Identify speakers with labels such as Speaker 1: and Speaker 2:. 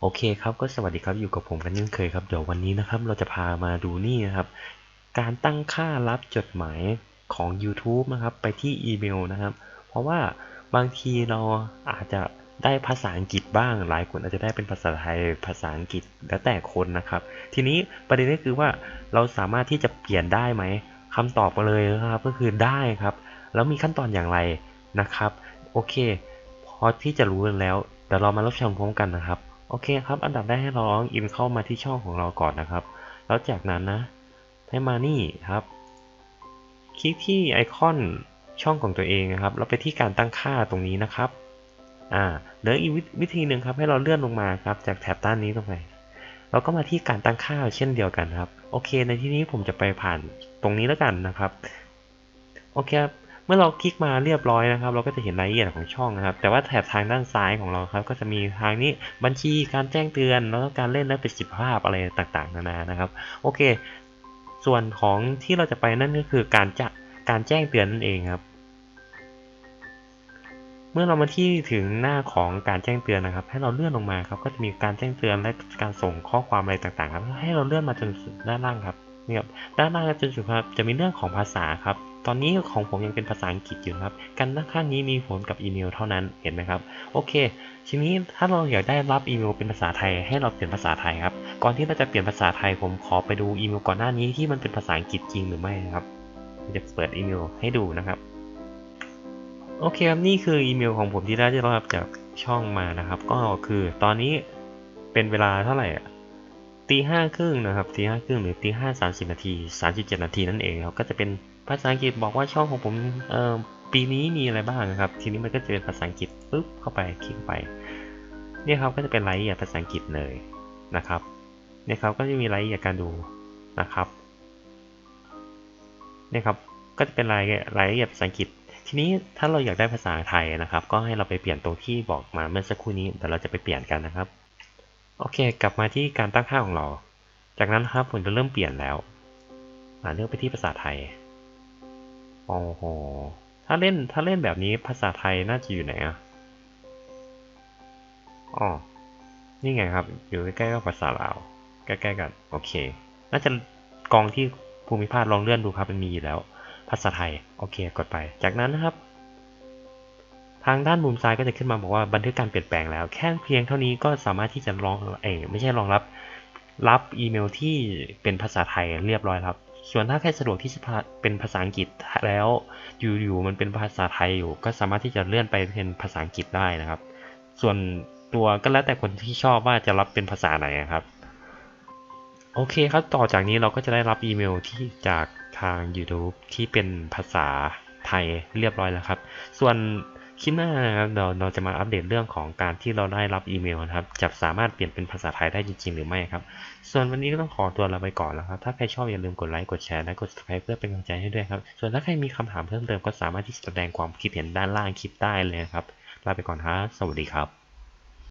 Speaker 1: โอเคครับก็สวัสดีครับอยู่กับผมกันเช่นเคยครับ เดี๋ยววันนี้นะครับ เราจะพามาดูนี่นะครับ การตั้งค่ารับจดหมายของ YouTube นะครับ ไปที่อีเมลนะครับ เพราะว่าบางทีเราอาจจะได้ภาษาอังกฤษบ้าง หลายคนอาจจะได้เป็นภาษาไทยภาษาอังกฤษแล้วแต่คนนะครับ ทีนี้ประเด็นก็คือว่าเราสามารถที่จะเปลี่ยนได้ไหมคำตอบมาเลยนะครับ ก็คือได้ครับ แล้วมีขั้นตอนอย่างไรนะครับ โอเค พอที่จะรู้กันแล้วเดี๋ยวเรามารับชมพร้อมกันนะครับ โอเคครับ อันดับแรกให้เราลอกอินเข้ามาที่ช่องของเราก่อนนะครับ แล้วจากนั้นนะ ให้มานี่ครับ คลิกที่ไอคอนช่องของตัวเองนะครับ แล้วไปที่การตั้งค่าตรงนี้นะครับ อ่าเหลืออีกวิธีหนึ่งครับให้เราเลื่อนลงมาครับ จากแถบด้านนี้ลงไปเราก็มาที่การตั้งค่าเช่นเดียวกันครับ โอเค ในที่นี้ผมจะไปผ่านตรงนี้แล้วกันนะครับ โอเคครับ เมื่อเราคลิกมาเรียบร้อยนะครับ เราก็จะเห็นรายละเอียดของช่องนะครับ แต่ว่าแถบทางด้านซ้ายของเราครับ ก็จะมีทางนี้บัญชีการแจ้งเตือน แล้วก็การเล่นและประสิทธิภาพอะไรต่างๆ นานานะครับ โอเค ส่วนของที่เราจะไปนั่นก็คือการจะการแจ้งเตือนนั่นเองครับ เมื่อเรามาที่ถึงหน้าของการแจ้งเตือนนะครับ ให้เราเลื่อนลงมาครับ ก็จะมีการแจ้งเตือนและการส่งข้อความอะไรต่างๆ ครับ ให้เราเลื่อนมาจนสุดด้านล่างครับ เนี่ยด้านล่างจนสุดครับจะมีเรื่องของภาษาครับ ตอนนี้ของผมยังเป็นภาษาอังกฤษอยู่ครับ การด้านข้างนี้มีผลกับอีเมลเท่านั้นเห็นไหมครับ โอเค ทีนี้ถ้าเราอยากได้รับอีเมลเป็นภาษาไทย ให้เราเปลี่ยนภาษาไทยครับ ก่อนที่เราจะเปลี่ยนภาษาไทยผมขอไปดูอีเมลก่อนหน้านี้ที่มันเป็นภาษาอังกฤษจริงหรือไม่นะครับจะเปิดอีเมลให้ดูนะครับโอเคครับนี่คืออีเมลของผมที่ได้รับจากช่องมานะครับ ก็คือตอนนี้เป็นเวลาเท่าไหร่อะ ตีห้าครึ่งนะครับตีห้าครึ่งหรือตีห้าสามสิบนาทีสามสิบเจ็ดนาทีนั่นเองครับก็จะเป็นภาษาอังกฤษบอกว่าช่องของผมเอ่อปีนี้มีอะไรบ้างนะครับ ทีนี้มันก็จะเป็นภาษาอังกฤษปุ๊บเข้าไปคลิกไปเนี่ยครับก็จะเป็นรายละเอียดภาษาอังกฤษเลยนะครับเนี่ยครับก็จะมีรายละเอียดการดูนะครับเนี่ยครับก็จะเป็นรายรายละเอียดภาษาอังกฤษ ทีนี้ถ้าเราอยากได้ภาษาไทยนะครับ ก็ให้เราไปเปลี่ยนตรงที่บอกมาเมื่อสักครู่นี้แต่เราจะไปเปลี่ยนกันนะครับ โอเค กลับมาที่การตั้งค่าของเรา จากนั้นครับผมจะเริ่มเปลี่ยนแล้วเลือกไปที่ภาษาไทย โอ้โห ถ้าเล่นถ้าเล่นแบบนี้ภาษาไทยน่าจะอยู่ไหนอะอ๋อ นี่ไงครับ อยู่ใกล้ๆกับภาษาลาว ใกล้ๆกัน โอเค น่าจะกองที่ภูมิภาคลองเลื่อนดูครับ มันมีอยู่แล้ว ภาษาไทย โอเค กดไป จากนั้นนะครับ ทางด้านมุมซ้ายก็จะขึ้นมาบอกว่าบันทึกการเปลี่ยนแปลงแล้ว แค่เพียงเท่านี้ก็สามารถที่จะรองเอไม่ใช่รองรับ รับอีเมลที่เป็นภาษาไทยเรียบร้อยครับส่วนถ้าใครสะดวกที่จะเป็นภาษาอังกฤษแล้วอยู่ๆมันเป็นภาษาไทยอยู่ ก็สามารถที่จะเลื่อนไปเป็นภาษาอังกฤษได้นะครับ ส่วนตัวก็แล้วแต่คนที่ชอบว่าจะรับเป็นภาษาไหนครับ โอเคครับต่อจากนี้เราก็จะได้รับอีเมลที่จากทาง YouTube ที่เป็นภาษาไทยเรียบร้อยแล้วครับ ส่วน คลิปหน้านะครับเราเราจะมาอัปเดตเรื่องของการที่เราได้รับอีเมลนะครับ จะสามารถเปลี่ยนเป็นภาษาไทยได้จริง ๆ หรือไม่ครับ ส่วนวันนี้ก็ต้องขอตัวลาไปก่อนแล้วครับ ถ้าใครชอบอย่าลืมกดไลค์กดแชร์และกด subscribe เพื่อเป็นกำลังใจให้ด้วยครับ ส่วนถ้าใครมีคำถามเพิ่มเติมก็สามารถที่จะแสดงความคิดเห็นด้านล่างคลิปได้เลยครับลาไปก่อนฮะสวัสดีครับ